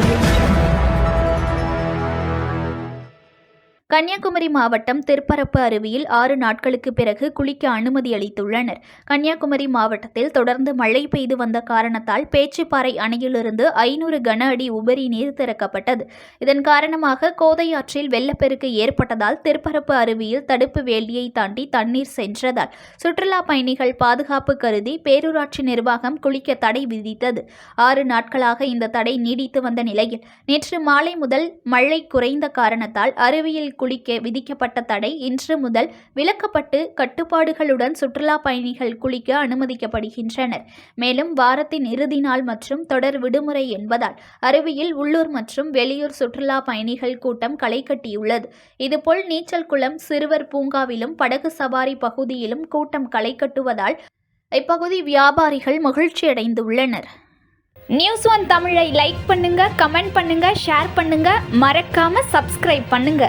audio. Kanyakumari மாவட்டம் திருப்பரப்பு அருவியில் ஆறு நாட்களுக்கு பிறகு குளிக்க அனுமதி அளித்துள்ளனர். கன்னியாகுமரி மாவட்டத்தில் தொடர்ந்து மழை பெய்து வந்த காரணத்தால் பேச்சுப்பாறை அணையிலிருந்து ஐநூறு கன அடி உபரி நீர் திறக்கப்பட்டது. இதன் காரணமாக கோதையாற்றில் வெள்ளப்பெருக்கு ஏற்பட்டதால் திருப்பரப்பு அருவியில் தடுப்பு வேலியை தாண்டி தண்ணீர் சென்றதால் சுற்றுலா பயணிகள் பாதுகாப்பு கருதி பேரூராட்சி நிர்வாகம் குளிக்க தடை விதித்தது. ஆறு நாட்களாக இந்த தடை நீடித்து வந்த நிலையில் நேற்று மாலை முதல் மழை குறைந்த காரணத்தால் அருவியில் குளிக்க விதிக்கப்பட்ட தடை இன்று முதல் விலக்கப்பட்டு கட்டுப்பாடுகளுடன் சுற்றுலா பயணிகள் குளிக்க அனுமதிக்கப்படுகின்றனர். மேலும் வாரத்தின் இறுதி நாள் மற்றும் தொடர் விடுமுறை என்பதால் அருவியில் உள்ளூர் மற்றும் வெளியூர் சுற்றுலா பயணிகள் கூட்டம் களை கட்டியுள்ளது. இதுபோல் நீச்சல் குளம் சிறுவர் பூங்காவிலும் படகு சவாரி பகுதியிலும் கூட்டம் களை கட்டுவதால் இப்பகுதி வியாபாரிகள் மகிழ்ச்சியடைந்துள்ளனர் நியூஸ் ஒன் தமிழை லைக் பண்ணுங்க கமெண்ட் பண்ணுங்க ஷேர் பண்ணுங்க. மறக்காம சப்ஸ்கிரைப் பண்ணுங்க.